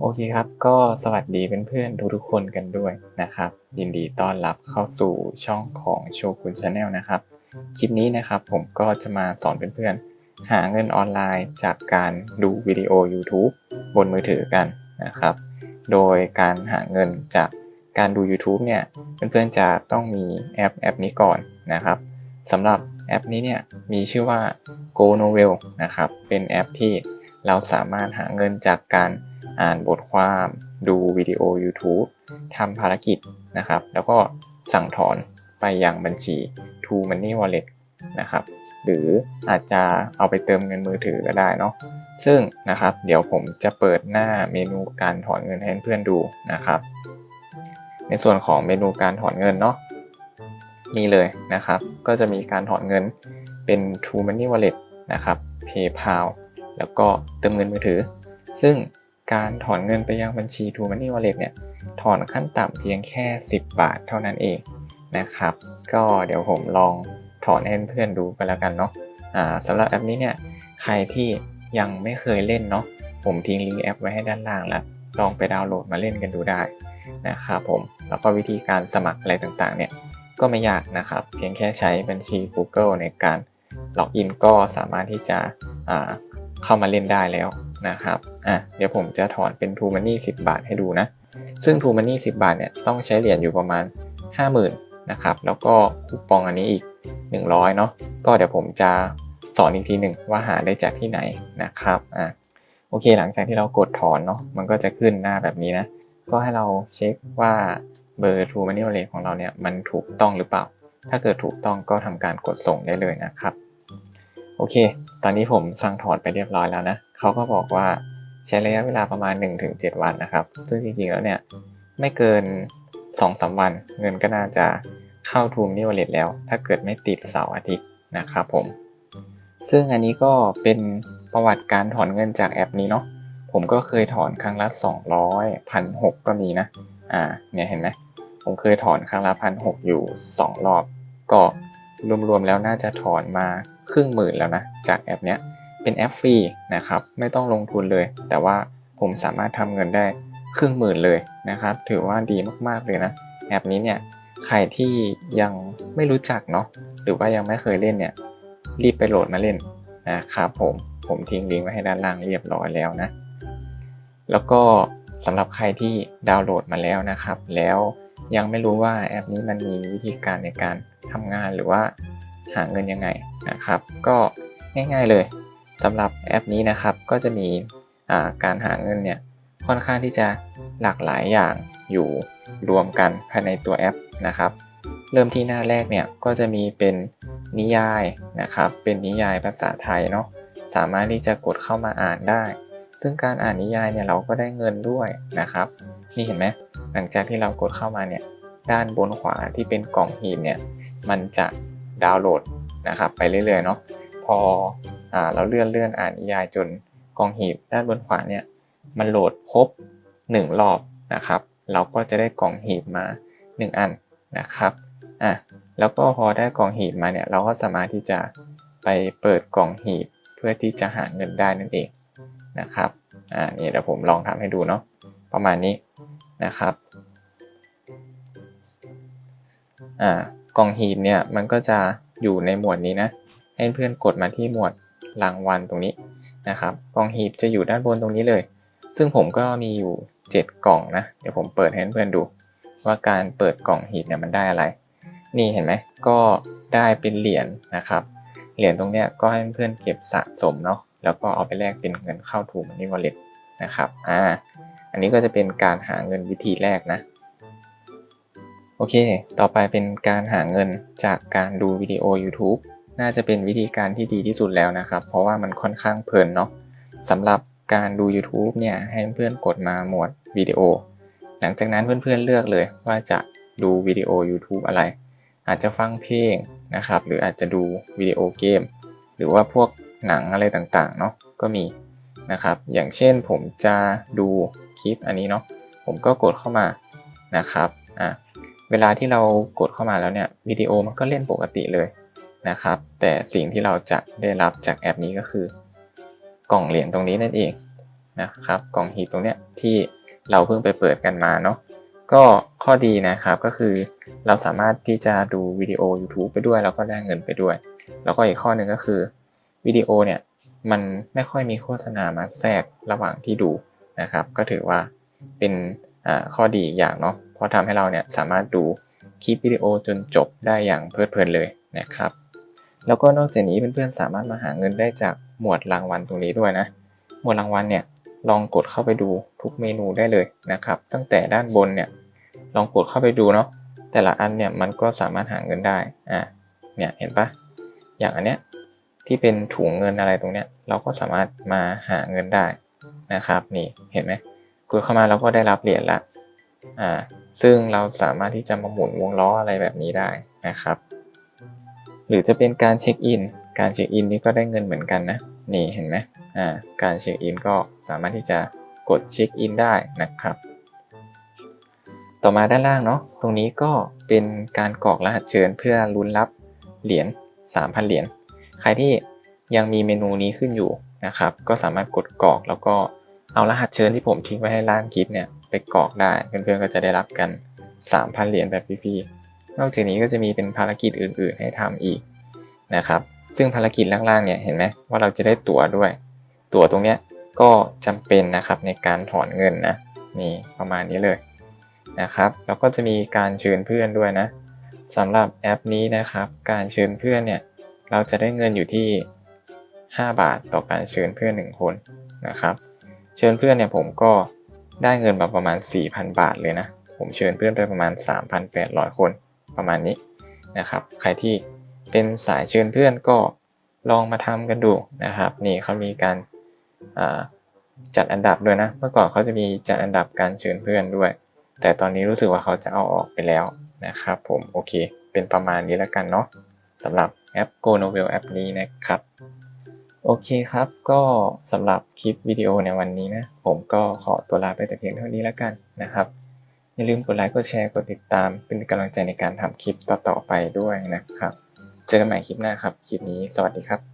โอเคครับ ก็สวัสดีเพื่อนๆทุกๆคนกันด้วยนะครับ ยินดีต้อนรับเข้าสู่ช่องของโชกุนชาแนลนะครับ คลิปนี้นะครับผมก็จะมาสอนเพื่อนๆ หาเงินออนไลน์จากการดูวิดีโอ YouTube บนมือถือกันนะครับ โดยการหาเงินจากการดู YouTube เนี่ย เพื่อนๆจะต้องมีแอปแอปนี้ก่อนนะครับสำหรับแอปนี้เนี่ยมีชื่อว่า Go Novel นะครับ เป็นแอปที่เราสามารถหาเงินจากการ อ่านบทความดูวิดีโอ YouTube ทำภารกิจนะครับ แล้วก็สั่งถอนไปยังบัญชี To Money Wallet นะครับ หรืออาจจะเอาไปเติมเงินมือถือก็ได้เนาะซึ่งนะครับ เดี๋ยวผมจะเปิดหน้าเมนูการถอนเงินให้เพื่อนดูนะครับ ในส่วนของเมนูการถอนเงินเนาะนี่เลยนะครับ ก็จะมีการถอนเงินเป็น True Money Wallet นะครับ PayPal แล้วก็เติมเงินมือถือ ซึ่ง การถอนเงินไปยังบัญชี True Money Wallet เนี่ยถอนขั้นต่ำเพียงแค่ 10 บาทเท่านั้นเองนะครับ ก็เดี๋ยวผมลองถอนให้เพื่อนดูกันแล้วกันเนาะอ่าสำหรับแอปนี้เนี่ยใครที่ยังไม่เคยเล่นเนาะผมทิ้งลิงก์แอปไว้ให้ด้านล่างแล้วลองไปดาวน์โหลดมาเล่นกันดูได้นะครับผมแล้วก็วิธีการสมัครอะไรต่างๆเนี่ยก็ไม่ยากนะครับ เพียงแค่ใช้บัญชี Google ในการล็อกอินก็สามารถที่จะเข้ามาเล่นได้แล้ว นะครับอะเดี๋ยวผมจะถอนเป็น True Money 10 บาทให้ดูนะ ซึ่ง True Money 10 บาทเนี่ยต้องใช้เหรียญอยู่ประมาณ 50,000นะครับแล้วก็คูปองอันนี้อีก 100เนาะก็เดี๋ยวผมจะสอนอีกทีหนึ่งว่าหาได้จากที่ไหนนะครับอะโอเคหลังจากที่เรากดถอนเนาะมันก็จะขึ้นหน้าแบบนี้นะ ก็ให้เราเช็คว่าเบอร์ True Money Wallet ของเราเนี่ยมันถูกต้องหรือเปล่า ถ้าเกิดถูกต้องก็ทำการกดส่งได้เลยนะครับ โอเค ตอนนี้ผมสั่งถอนไปเรียบร้อยแล้วนะ เขาก็บอกว่าใช้ระยะเวลาประมาณ 1-7 วันนะครับ ซึ่งจริงๆแล้วเนี่ยไม่เกิน 2-3 วัน เงินก็น่าจะเข้าทูมนี่วลเลตแล้ว ถ้าเกิดไม่ติดเสาร์อาทิตย์นะครับผม ซึ่งอันนี้ก็เป็นประวัติการถอนเงินจากแอปนี้เนาะผมก็เคยถอนครั้งละ 200 1,600ก็มีนะ อ่า เนี่ยเห็นไหม ผมเคยถอนครั้งละพันหกอยู่ 2 รอบ ก็รวมๆแล้วน่าจะถอนมาครึ่งหมื่นแล้วนะ จากแอปเนี้ย เป็นแอปฟรีนะครับ ไม่ต้องลงทุนเลย แต่ว่าผมสามารถทำเงินได้ครึ่งหมื่นเลยนะครับ ถือว่าดีมากๆเลยนะ แอปนี้เนี่ยใครที่ยังไม่รู้จักเนาะหรือว่ายังไม่เคยเล่นเนี่ย รีบไปโหลดมาเล่นนะครับผมผมทิ้งลิงก์ไว้ให้ด้านล่างเรียบร้อยแล้วนะ แล้วก็สำหรับใครที่ดาวน์โหลดมาแล้วนะครับ แล้วยังไม่รู้ว่าแอปนี้มันมีวิธีการในการทำงานหรือว่าหาเงินยังไงนะครับ ก็ง่าย ๆเลย สำหรับแอปนี้นะครับก็จะมีการหาเงินเนี่ยค่อนข้างที่จะหลากหลายอย่างอยู่รวมกันภายในตัวแอปนะครับ เริ่มที่หน้าแรกเนี่ยก็จะมีเป็นนิยายนะครับ เป็นนิยายภาษาไทยเนาะสามารถที่จะกดเข้ามาอ่านได้ ซึ่งการอ่านนิยายเนี่ยเราก็ได้เงินด้วยนะครับนี่เห็นไหมหลังจากที่เรากดเข้ามาเนี่ยด้านบนขวาที่เป็นกล่องหีบเนี่ยมันจะดาวน์โหลดนะครับไปเรื่อยๆเนาะ พออ่าเราเลื่อนเลื่อนอ่านนิยายจนกล่องหีบด้านบนขวาเนี่ยมันโหลดครบ 1 รอบนะครับ เราก็จะได้กล่องหีบมา 1 อันนะครับอะแล้วก็พอได้กล่องหีบมาเนี่ยเราก็สามารถที่จะไปเปิดกล่องหีบเพื่อที่จะหาเงินได้นั่นเองนะครับอ่านี่เดี๋ยวผมลองทำให้ดูเนาะประมาณนี้นะครับอ่ากล่องหีบเนี่ยมันก็จะอยู่ในหมวดนี้นะ ให้เพื่อนกดมาที่หมวดรางวัลตรงนี้นะครับ กล่องหีบจะอยู่ด้านบนตรงนี้เลย ซึ่งผมก็มีอยู่ 7 กล่องนะ เดี๋ยวผมเปิดให้เพื่อนดู ว่าการเปิดกล่องหีบเนี่ยมันได้อะไร นี่เห็นไหม ก็ได้เป็นเหรียญนะครับ เหรียญตรงเนี้ยก็ให้เพื่อนเก็บสะสมเนาะ แล้วก็เอาไปแลกเป็นเงินเข้าถูมันนี่วอลเล็ตนะครับ อ่า อันนี้ก็จะเป็นการหาเงินวิธีแรกนะโอเค ต่อไปเป็นการหาเงินจากการดูวิดีโอ YouTube น่าจะเป็นวิธีการที่ดีที่สุดแล้วนะครับ เพราะว่ามันค่อนข้างเพลินเนาะสำหรับการดู YouTube เนี่ยให้เพื่อนกดมาหมวดวิดีโอ หลังจากนั้นเพื่อนๆเลือกเลยว่าจะดูวิดีโอ YouTube อะไร อาจจะฟังเพลงนะครับ หรืออาจจะดูวิดีโอเกม หรือว่าพวกหนังอะไรต่างๆเนาะก็มีนะครับ อย่างเช่นผมจะดูคลิปอันนี้เนาะผมก็กดเข้ามานะครับอะเวลาที่เรากดเข้ามาแล้วเนี่ยวิดีโอมันก็เล่นปกติเลย นะครับ แต่สิ่งที่เราจะได้รับจากแอปนี้ก็คือ กล่องเหรียญตรงนี้นั่นเองนะครับ กล่องหีบตรงเนี้ยที่เราเพิ่งไปเปิดกันมาเนาะก็ข้อดีนะครับก็คือเราสามารถที่จะดูวิดีโอ YouTube ไปด้วย แล้วก็ได้เงินไปด้วย แล้วก็อีกข้อหนึ่งก็คือวิดีโอเนี่ยมันไม่ค่อยมีโฆษณามาแทรกระหว่างที่ดูนะครับ ก็ถือว่าเป็นข้อดีอีกอย่างเนาะเพราะทำให้เราเนี่ยสามารถดูคลิปวิดีโอจนจบได้อย่างเพลิดเพลินเลยนะครับ แล้วก็นอกจากนี้เพื่อนๆสามารถมาหาเงินได้จากหมวดรางวัลตรงนี้ด้วยนะ หมวดรางวัลเนี่ยลองกดเข้าไปดูทุกเมนูได้เลยนะครับ ตั้งแต่ด้านบนเนี่ยลองกดเข้าไปดูเนาะแต่ละอันเนี่ยมันก็สามารถหาเงินได้อ่าเนี่ยเห็นปะอย่างอันเนี้ยที่เป็นถุงเงินอะไรตรงเนี้ยเราก็สามารถมาหาเงินได้นะครับนี่เห็นไหมกดเข้ามาเราก็ได้รับเหรียญละอ่าซึ่งเราสามารถที่จะมาหมุนวงล้ออะไรแบบนี้ได้นะครับ หรือจะเป็นการเช็คอิน การเช็คอินนี่ก็ได้เงินเหมือนกันนะ นี่เห็นไหมอ่า การเช็คอินก็สามารถที่จะกดเช็คอินได้นะครับ ต่อมาด้านล่างเนาะ ตรงนี้ก็เป็นการกรอกรหัสเชิญเพื่อลุ้นรับเหรียญ 3,000 เหรียญ ใครที่ยังมีเมนูนี้ขึ้นอยู่นะครับ ก็สามารถกดกรอกแล้วก็เอารหัสเชิญที่ผมทิ้งไว้ให้ล่างคลิปเนี่ยไปกรอกได้ เพื่อนๆก็จะได้รับกัน 3,000 เหรียญแบบฟรีๆ นอกจากนี้ก็จะมีเป็นภารกิจอื่น ๆ ให้ทำอีกนะครับ ซึ่งภารกิจล่างๆเนี่ยเห็นไหมว่าเราจะได้ตั๋วด้วย ตั๋วตรงเนี้ยก็จำเป็นนะครับในการถอนเงินนะนี่ประมาณนี้เลยนะครับ แล้วก็จะมีการเชิญเพื่อนด้วยนะสำหรับแอปนี้นะครับ การเชิญเพื่อนเนี่ยเราจะได้เงินอยู่ที่ 5 บาทต่อการเชิญเพื่อน 1 คนนะครับ เชิญเพื่อนเนี่ยผมก็ได้เงินมาประมาณ 4,000 บาทเลยนะ ผมเชิญเพื่อนไปประมาณ 3,800 คน ประมาณนี้นะครับ ใครที่เป็นสายเชิญเพื่อนก็ลองมาทำกันดูนะครับ นี่เขามีการจัดอันดับด้วยนะ เมื่อก่อนเขาจะมีจัดอันดับการเชิญเพื่อนด้วย แต่ตอนนี้รู้สึกว่าเขาจะเอาออกไปแล้วนะครับผมโอเค เป็นประมาณนี้แล้วกันเนาะสำหรับแอป Go Novel แอปนี้นะครับ โอเคครับก็สำหรับคลิปวิดีโอในวันนี้นะ ผมก็ขอตัวลาไปแต่เพียงเท่านี้แล้วกันนะครับ อย่าลืมกดไลค์ กดแชร์ กดติดตาม เป็นกำลังใจในการทำคลิปต่อๆไปด้วยนะครับ เจอกันใหม่คลิปหน้าครับ คลิปนี้ สวัสดีครับ